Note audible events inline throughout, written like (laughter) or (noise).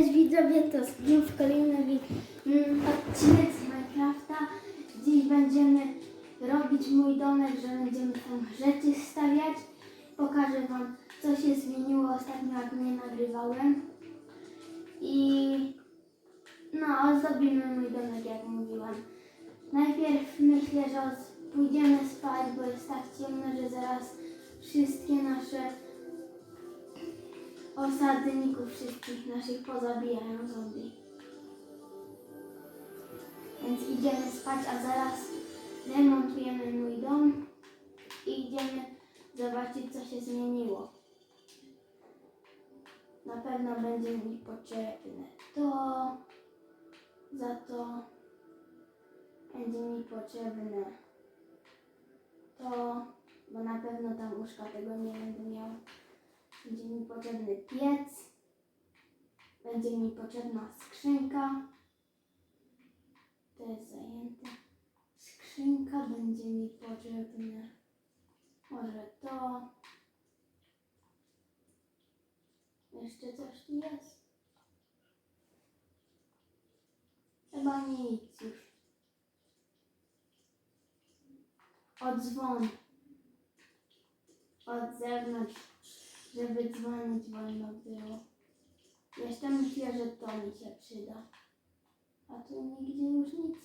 Cześć widzowie, to znów kolejny mm, odcinek z Minecrafta. Dziś będziemy robić mój domek, że będziemy tam rzeczy stawiać. Pokażę wam, co się zmieniło ostatnio, jak nie nagrywałem. I no, ozdobimy mój domek, jak mówiłam. Najpierw myślę, że pójdziemy spać, bo jest tak ciemno, że zaraz wszystkie nasze osadników wszystkich naszych pozabijają zombie. Więc idziemy spać, a zaraz remontujemy mój dom i idziemy zobaczyć, co się zmieniło. Na pewno będzie mi potrzebne to, za to będzie mi potrzebne to, bo na pewno tam łóżka tego nie będę miał. Będzie mi potrzebny piec. Będzie mi potrzebna skrzynka. To jest zajęte. Skrzynka będzie mi potrzebne. Może to. Jeszcze coś tu jest. Chyba nic już. Odzwon. Od zewnątrz żeby dzwonić wolno było. Jeszcze myślę, że to mi się przyda. A tu nigdzie już nic.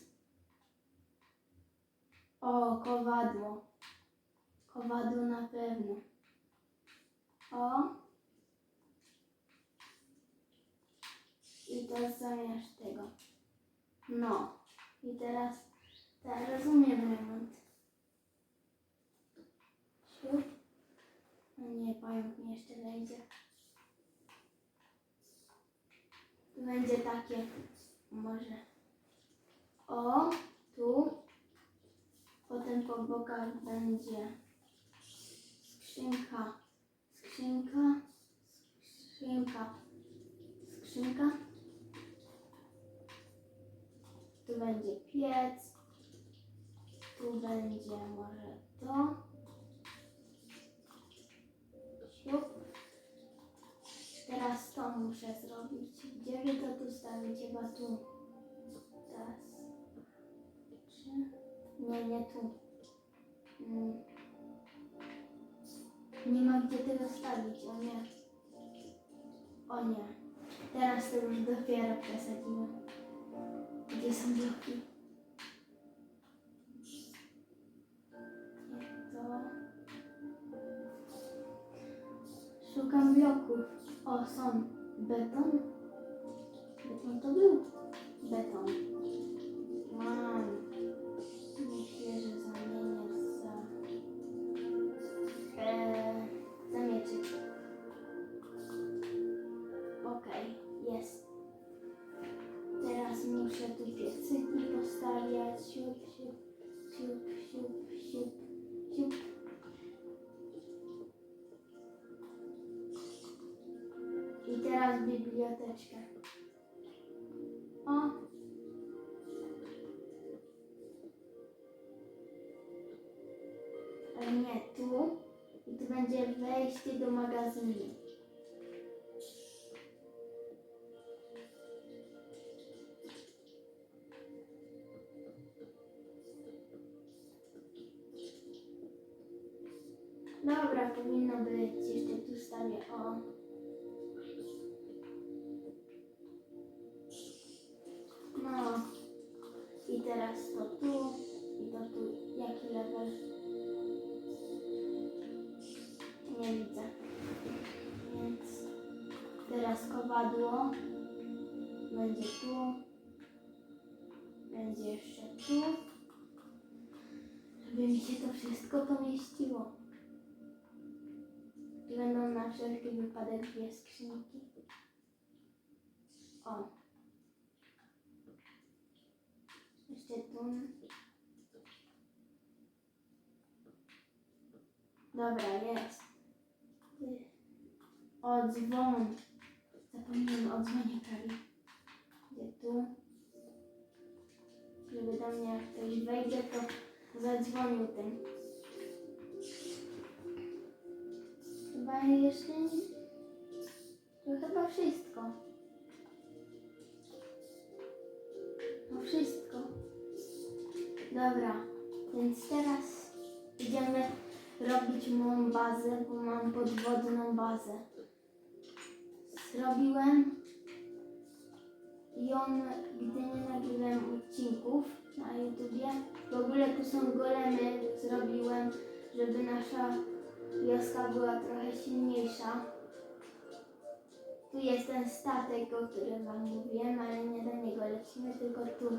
O, kowadło. Kowadło na pewno. O. I to zamiast tego. No. I teraz, teraz rozumiem remont. Siup. Nie, pająk mi jeszcze wejdzie. Będzie takie, może. O, tu. Potem po bokach będzie skrzynka, skrzynka, skrzynka, skrzynka. Tu będzie piec. Tu będzie może to. Teraz to muszę zrobić. Gdzie wy to tu stawić? Chyba tu. Raz. Trzy. Nie, nie tu. Mm. Nie ma gdzie tego stawić. O nie. O nie. Teraz to już dopiero przesadzimy. Gdzie są bloki? Szukam bloków. O, są. Beton? Beton to O! Ale nie, tu. I tu będzie wejście do magazynu. Dobra, powinno być. Jeszcze tu stawię. O. Będzie tu. Będzie jeszcze tu. Żeby mi się to wszystko pomieściło. Tu będą na wszelki wypadek dwie skrzynki. O. Jeszcze tu. Dobra, jest. Ty. O, dzwon. Zapomniałem o dzwonie prawie tu, żeby do mnie jak ktoś wejdzie, to zadzwonił ten. Chyba jeszcze to chyba wszystko. No wszystko. Dobra, więc teraz idziemy robić moją bazę, bo mam podwodną bazę. Zrobiłem ją, gdy nie nagrywałem odcinków na YouTubie. W ogóle tu są golemy, zrobiłem, żeby nasza wioska była trochę silniejsza. Tu jest ten statek, o którym wam mówiłem, ale nie do niego lecimy, tylko tu.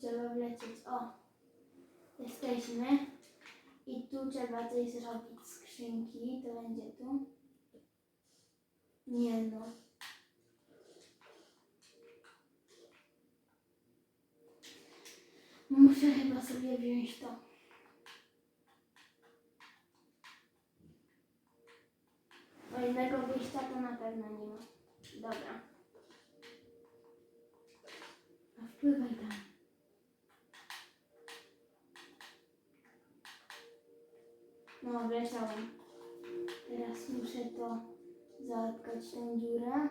Trzeba wlecieć. O, jesteśmy. I tu trzeba coś zrobić. Skrzynki, to będzie tu. Nie no. Muszę chyba sobie wziąć to. Bo innego wyjścia to na pewno nie ma. Dobra. A wpływaj tam. No, wleciałem. Teraz muszę to zatkać tą dziurę.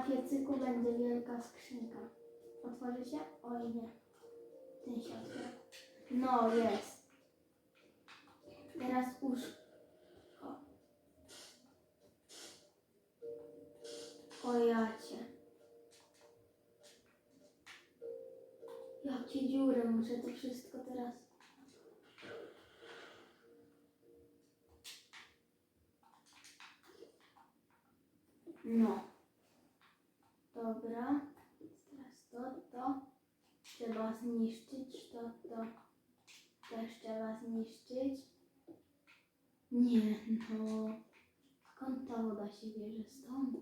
Na piecyku będzie wielka skrzynka. Otworzy się? Oj nie. Ten się otwiera. No jest. Teraz uszko. O jacie. Jakie dziury, muszę to wszystko teraz. No. Dobra. Teraz to, to. Trzeba zniszczyć, to, to. Też trzeba zniszczyć. Nie, no. Skąd ta woda się bierze? Stąd.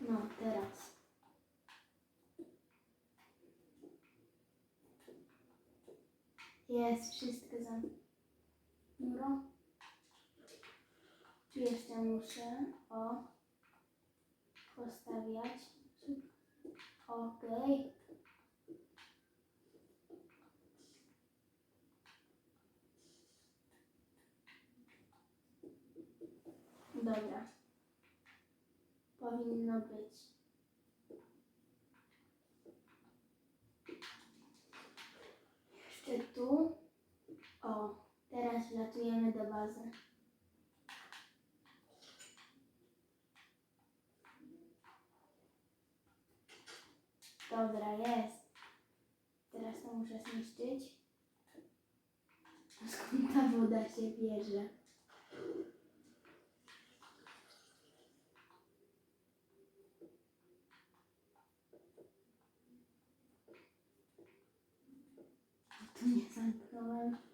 No, teraz. Jest wszystko za murą. Tu jeszcze muszę, o, postawiać. Okej. Dobra. Powinno być. Jeszcze tu. O, teraz wlatujemy do bazy. Dobra, jest. Teraz to muszę zniszczyć. (laughs) Skąd ta woda się bierze? Tu nie zamknąłem.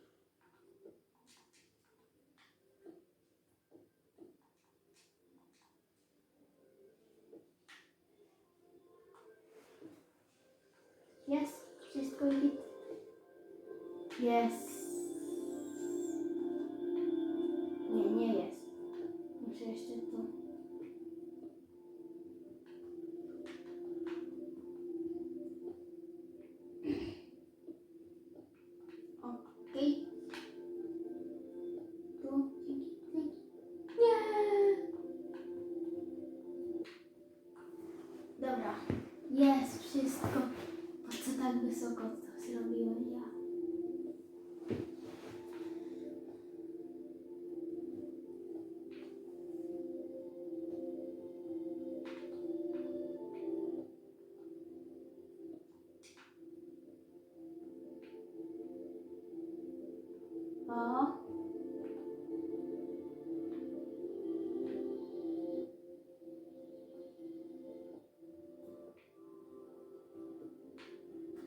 O.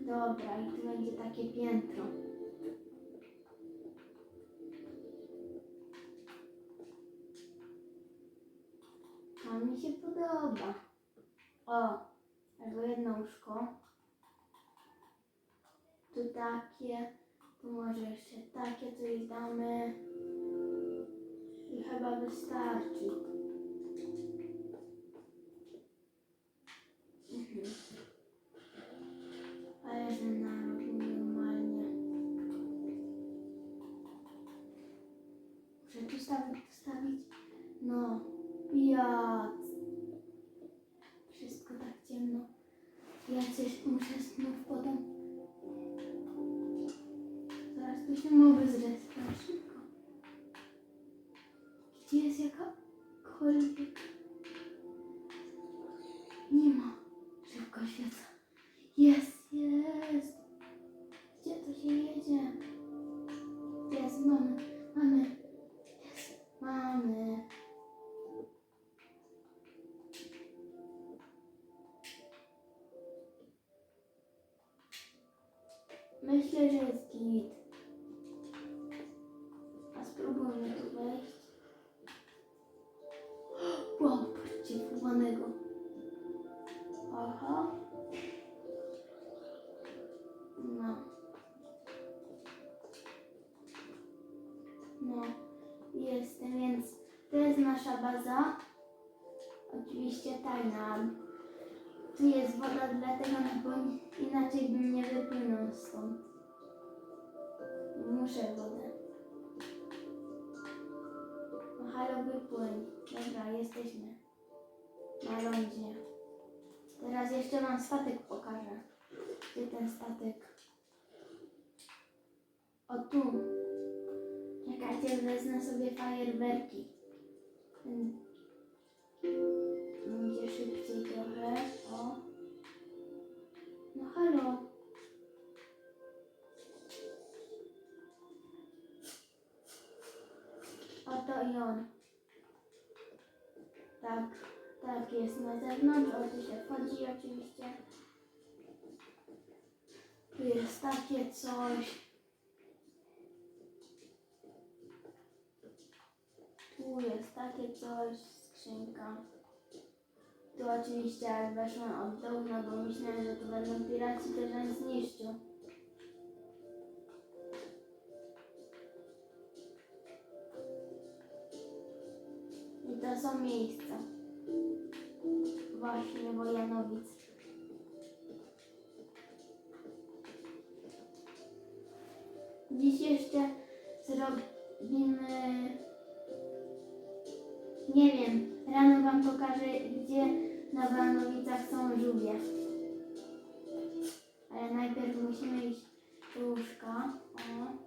Dobra, i tu będzie takie piętro. podoba. O, albo jedno łóżko. Tu takie, tu może jeszcze takie coś damy. I chyba wystarczy. Jest, No, jestem, więc to jest nasza baza. Oczywiście tajna. Tu jest woda, dlatego no bo inaczej bym nie wypłynął stąd. Muszę wodę. No halo, wypłyń. Dobra, jesteśmy. Na lądzie. Teraz jeszcze wam statek pokażę. Gdzie ten statek? O tu. Czekajcie, wezmę sobie fajerwerki. Będzie szybciej trochę. O. No halo. Oto i on. Tak, tak jest na zewnątrz. O tu się wchodzi oczywiście. Tu jest takie coś. Tu jest takie coś, skrzynka. Tu oczywiście jak weszłam od dołu, no bo myślałem, że to będą piraci, to żem zniszczył. I to są miejsca. Właśnie Wojanowic. Na Banowicach są żółwie. Ale najpierw musimy iść do łóżka. O.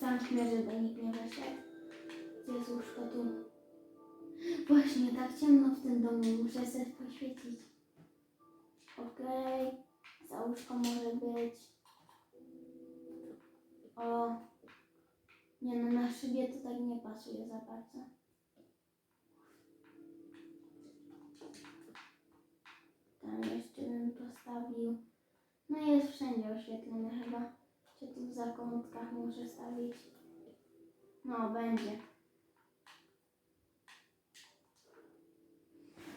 Zamknę, żeby nikt nie weszedł. Gdzie jest łóżko tu? Właśnie, tak ciemno w tym domu. Muszę sobie poświecić. Okej. Za łóżko może być. O. Nie no, na szybie to tak nie pasuje za bardzo. Tam jeszcze bym postawił. No jest wszędzie oświetlone chyba. Czy tu w zakątkach muszę stawić? No, będzie.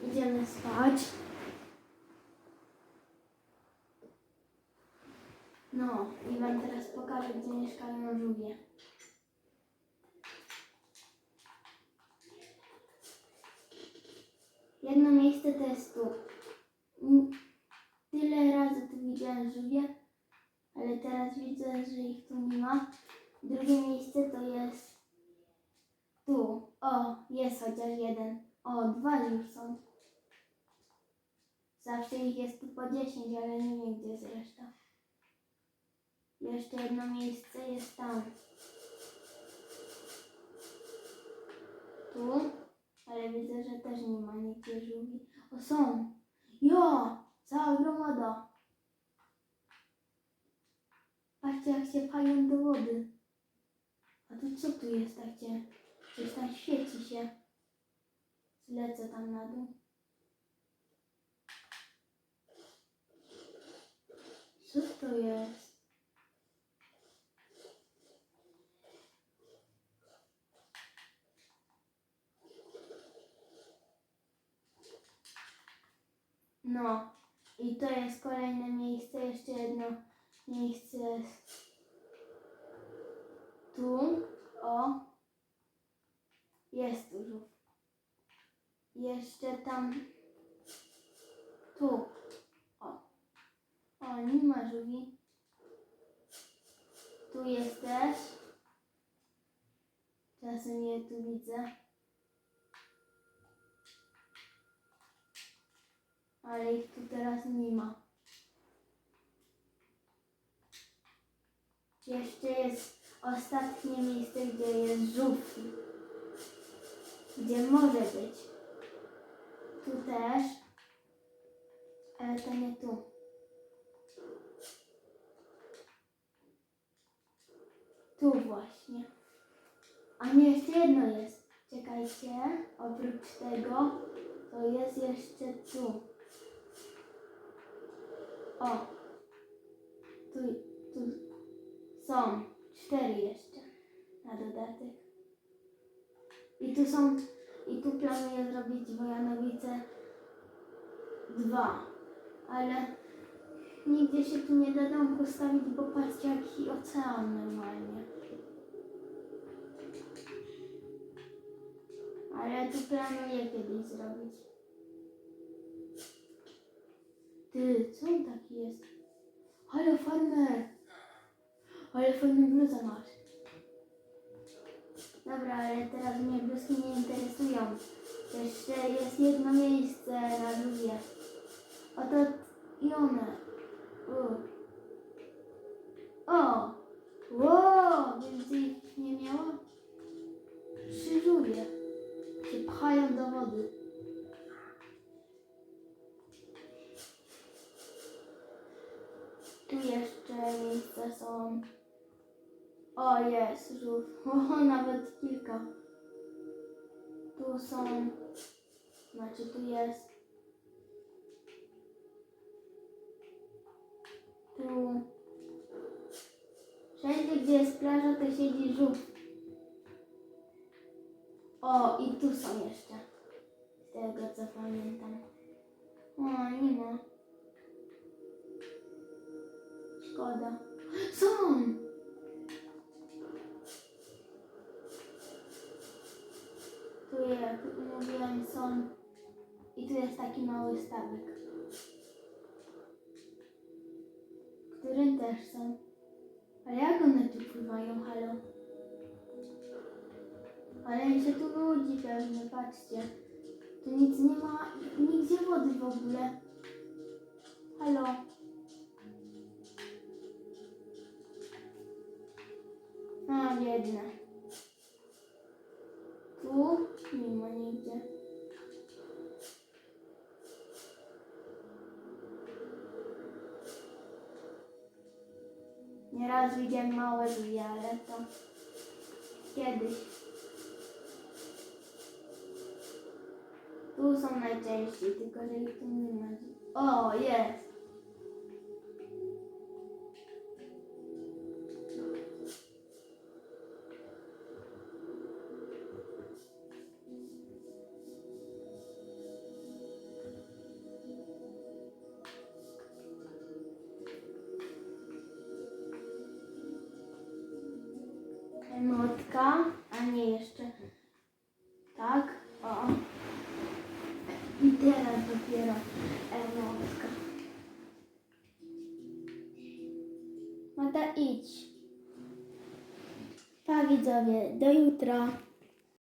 Idziemy spać. No, i wam teraz pokażę, gdzie mieszkają żółwie. Jedno miejsce to jest tu. Tyle razy tu widziałem żółwie, ale teraz widzę, że ich tu nie ma. Drugie miejsce to jest tu. O, jest chociaż jeden. O, dwa już są. Zawsze ich jest tu po 10, ale nie wiem, gdzie jest reszta. Jeszcze jedno miejsce jest tam. Tu, ale widzę, że też nie ma nigdzie żółwi. O, są! Jo! Cała gromada. Patrzcie, jak się pają do wody. A to co tu jest tak gdzie? Coś tam świeci się. Zlecę tam na dół. Co to jest? No. I to jest kolejne miejsce, jeszcze jedno miejsce. Tu, o, jest żółw. Jeszcze tam, tu, o, o, nie ma żółwi. Tu jest też, czasem je tu widzę. Ale ich tu teraz nie ma. Jeszcze jest ostatnie miejsce, gdzie jest żółw. Gdzie może być. Tu też. Ale to nie tu. Tu właśnie. A nie, jeszcze jedno jest. Czekajcie. Oprócz tego, to jest jeszcze tu. O, tu, tu są cztery jeszcze na dodatek. I tu są, i tu planuję zrobić Wojanowice dwa, ale nigdzie się tu nie da dom postawić, bo patrzcie jaki ocean normalnie. Ale tu planuję kiedyś zrobić. Ty, co on taki jest? Halo, farmer! Ale fajną bluzę masz. Dobra, ale teraz mnie bluzki nie interesują. Jeszcze jest jedno miejsce na Wszędzie, gdzie jest plaża, to siedzi żółw. O, i tu są jeszcze. Z tego, co pamiętam. O, nie ma. Szkoda. Są! Tu jak mówiłem są. I tu jest taki mały stawik. W którym też są. Ale jak one tu pływają, halo? Ale mi się tu nudzi pewnie, patrzcie. Tu nic nie ma, nigdzie wody w ogóle. Halo? Widzowie, do jutra.